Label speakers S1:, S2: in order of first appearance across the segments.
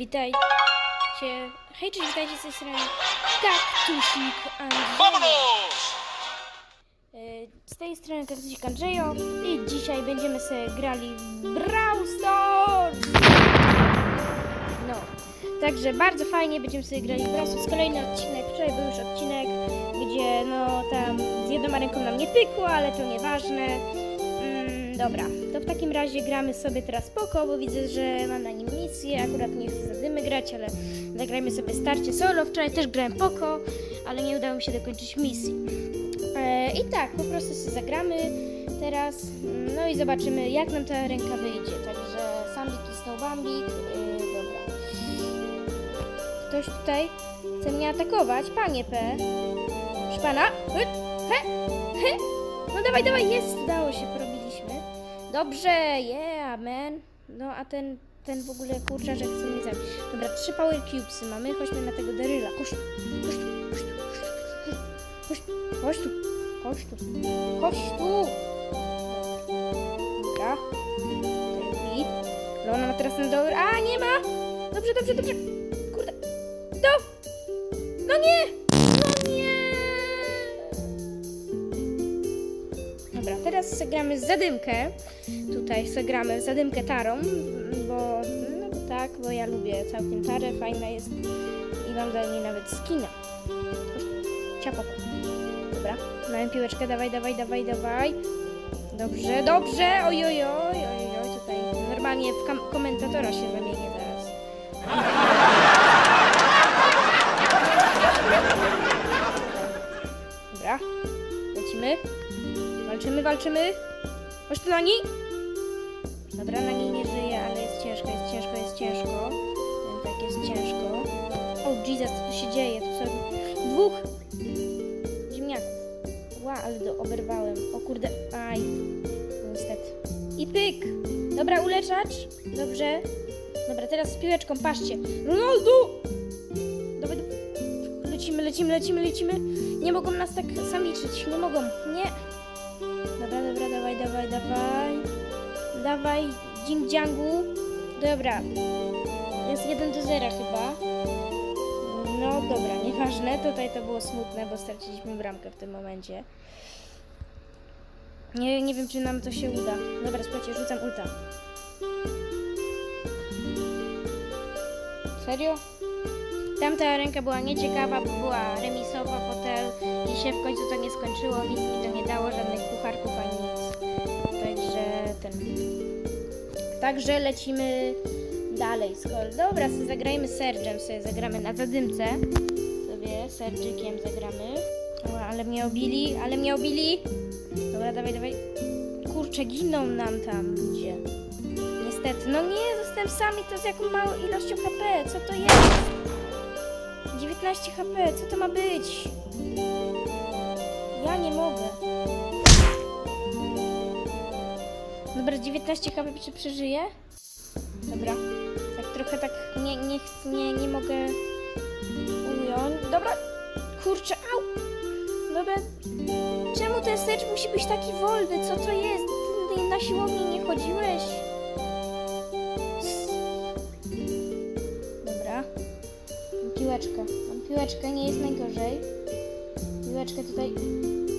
S1: Witajcie. Hej, cześć, witajcie z tej strony Kaktusik Andrzeja.
S2: ¡Vámonos!
S1: Y, Z tej strony Kaktusik Andrzejo i dzisiaj będziemy sobie grali w Brawl Stars. No, także bardzo fajnie będziemy sobie grali w Brawl Stars. Kolejny odcinek, wczoraj był już odcinek, gdzie no tam z jedną ręką nam nie pykło, ale to nieważne. Dobra, to w takim razie gramy sobie teraz poko, bo widzę, że mam na nim misję. Akurat nie chcę za dymy grać, ale zagrajmy sobie starcie solo. Wczoraj też grałem poko, ale nie udało mi się dokończyć misji. E, I tak, po prostu sobie zagramy teraz. No i zobaczymy, jak nam ta ręka wyjdzie. Także Sambik i Snowbambik. Yy, dobra. Ktoś tutaj chce mnie atakować. Panie P. Proszę pana. He, he. No dawaj, dawaj, jest, udało się, porobiliśmy. Dobrze, yeah, man. No a ten, ten w ogóle kurczę, że chce mnie zabić. Dobra, trzy power cubesy mamy, chodźmy na tego Daryla. Chodź tu, chodź tu, chodź tu, chodź tu, chodź tu, chodź tu. Dobra, bit. Leona ma teraz ten dobry, a nie ma. Dobrze, dobrze, dobrze. Kurde, do. No nie, no nie. Dobra, teraz zagramy zadymkę. Tutaj zagramy zadymkę tarą, bo no tak, bo ja lubię całkiem tarę, fajna jest i mam dla niej nawet skina. Ciapo. Dobra, mamy piłeczkę, dawaj, dawaj, dawaj, dawaj. Dobrze, dobrze, oj, oj, oj, oj, oj, tutaj normalnie w komentatora się zamienię teraz. Dobra, lecimy. Walczymy, walczymy. Chodź tu Nani. Dobra, Nani nie żyje, ale jest ciężko, jest ciężko, jest ciężko. Tak jest ciężko. O Jesus, co tu się dzieje? Tu są dwóch ziemniaków. Ła, ale do, oberwałem. O kurde, aj. Niestety. I pyk. Dobra, uleczacz. Dobrze. Dobra, teraz z piłeczką, patrzcie. Ronaldo! Dawaj. Lecimy, lecimy, lecimy, lecimy. Nie mogą nas tak samiczyć, nie mogą. Nie. Dawaj, dawaj, dziangu. Dobra. Jest 1 do 0 chyba. No dobra, nieważne. Tutaj to było smutne, bo straciliśmy bramkę w tym momencie. Nie, nie wiem, czy nam to się uda. Dobra, słuchajcie, rzucam ulta. Serio? Tamta ręka była nieciekawa, była remisowa potem i się w końcu to nie skończyło, nic mi to nie dało, żadnych pucharków ani nic. Także lecimy dalej. Skoro... Dobra, sobie zagrajmy Sergem, sobie zagramy na zadymce. Sobie Sergikiem zagramy. O, ale mnie obili, ale mnie obili. Dobra, dawaj, dawaj. Kurczę, giną nam tam ludzie. Niestety, no nie, zostałem sam i to z jaką małą ilością HP. Co to jest? 19 HP, co to ma być? Ja nie mogę. Dobra, 19 HP, czy przeżyję? Dobra, tak trochę tak nie, nie, nie, nie mogę ująć. Dobra, kurczę, au! Dobra, czemu ten sercz musi być taki wolny? Co to jest? Ty na siłowni nie chodziłeś? Dobra. Piłeczkę. Mam piłeczkę, nie jest najgorzej. Piłeczkę tutaj.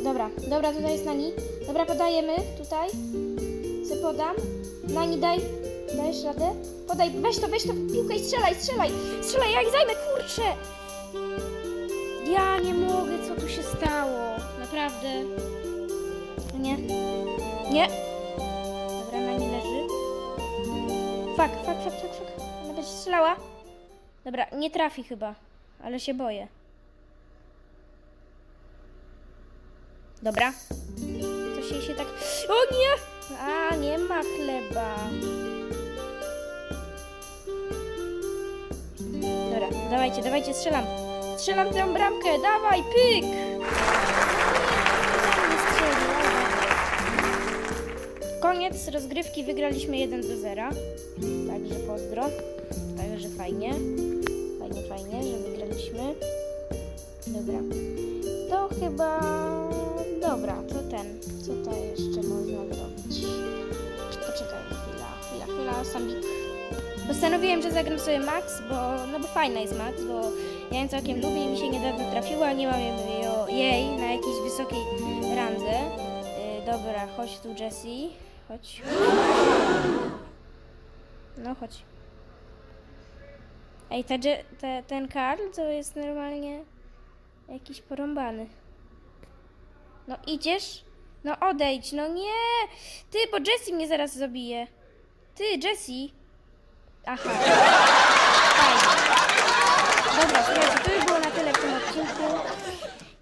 S1: Dobra, dobra, tutaj jest Nani. Dobra, podajemy tutaj. Se podam. Nani, daj. Dajesz radę? Podaj, weź to, weź to piłkę i strzelaj, strzelaj. Strzelaj, ja ich zajmę, kurczę. Ja nie mogę, co tu się stało. Naprawdę. Nie. Nie. Dobra, Nani leży. Fak, fak, fak, fak, fak. Ona będzie strzelała. Dobra, nie trafi chyba, ale się boję. Dobra. Coś jej się tak... O nie! A, nie ma chleba. Dobra, dawajcie, dawajcie, strzelam. Strzelam tę bramkę, dawaj, pyk! Koniec rozgrywki, wygraliśmy 1 do 0. Także pozdro. Także fajnie. Fajnie, fajnie, że wygraliśmy. Dobra. To chyba... Dobra, to ten. Co to jeszcze można postanowiłem, że zagram sobie Max, bo, no bo fajna jest Max, bo ja ją całkiem lubię i mi się niedawno trafiła, nie mam jej- na jakiejś wysokiej randze. Yy, dobra, chodź tu Jessie, chodź. No chodź. Ej, ta, ta, ten Karl to jest normalnie jakiś porąbany. No idziesz? No odejdź, no nie! Ty, bo Jessie mnie zaraz zabije. Ty, Jessie. Aha. Fajnie. Dobra, słuchajcie, to już było na tyle w tym odcinku.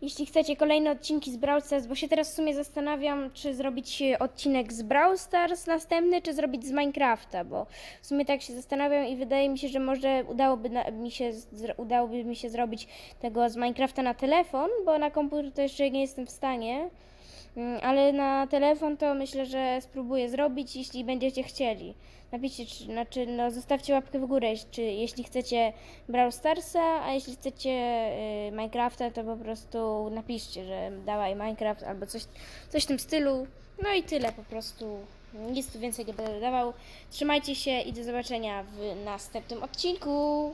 S1: Jeśli chcecie kolejne odcinki z Brawl Stars, bo się teraz w sumie zastanawiam, czy zrobić odcinek z Brawl Stars następny, czy zrobić z Minecrafta, bo w sumie tak się zastanawiam i wydaje mi się, że może udałoby mi się, udałoby mi się zrobić tego z Minecrafta na telefon, bo na komputer to jeszcze nie jestem w stanie. Mm, Ale na telefon to myślę, że spróbuję zrobić, jeśli będziecie chcieli. Napiszcie, czy, znaczy, no, zostawcie łapkę w górę, czy jeśli chcecie Brawl Starsa, a jeśli chcecie y, Minecrafta, to po prostu napiszcie, że dawaj Minecraft albo coś, coś w tym stylu. No i tyle po prostu. Nic tu więcej nie będę dawał. Trzymajcie się i do zobaczenia w następnym odcinku.